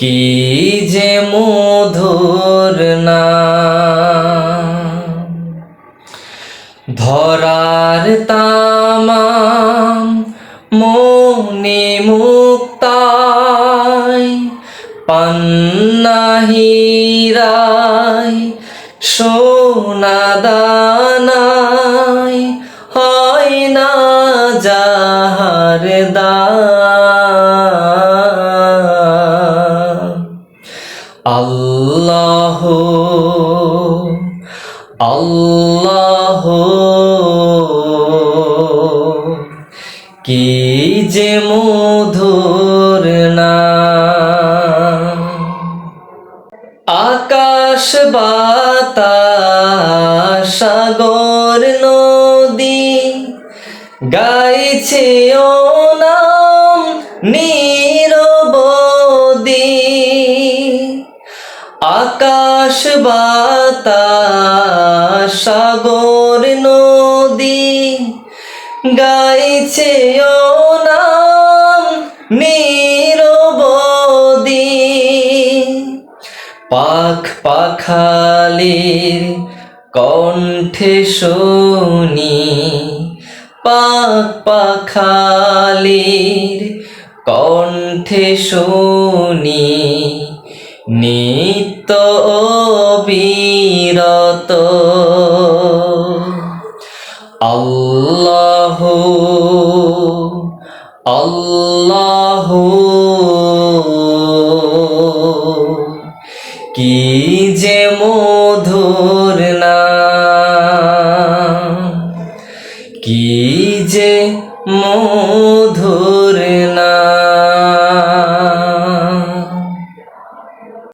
কি যে মধুর নাম। ধরার তামাম মনি মুক্তাই পান্নাহিরাই সোনা দানাই, হয় না যাহার দাম। আল্লাহ কি যে মধুর নাম। আকাশ বাতাস সাগর নদী গাইছে ও নাম নিরবদি আকাশ বাতাস, সাগর, নদী গাইছে নাম নিরবদি পাখ পাখালির কণ্ঠে শুনি পাখ পাখালির কণ্ঠে শুনি, নিত্য বিরত। আল্লাহ আল্লাহ। কি যে মধুর নাম কি যে মধুর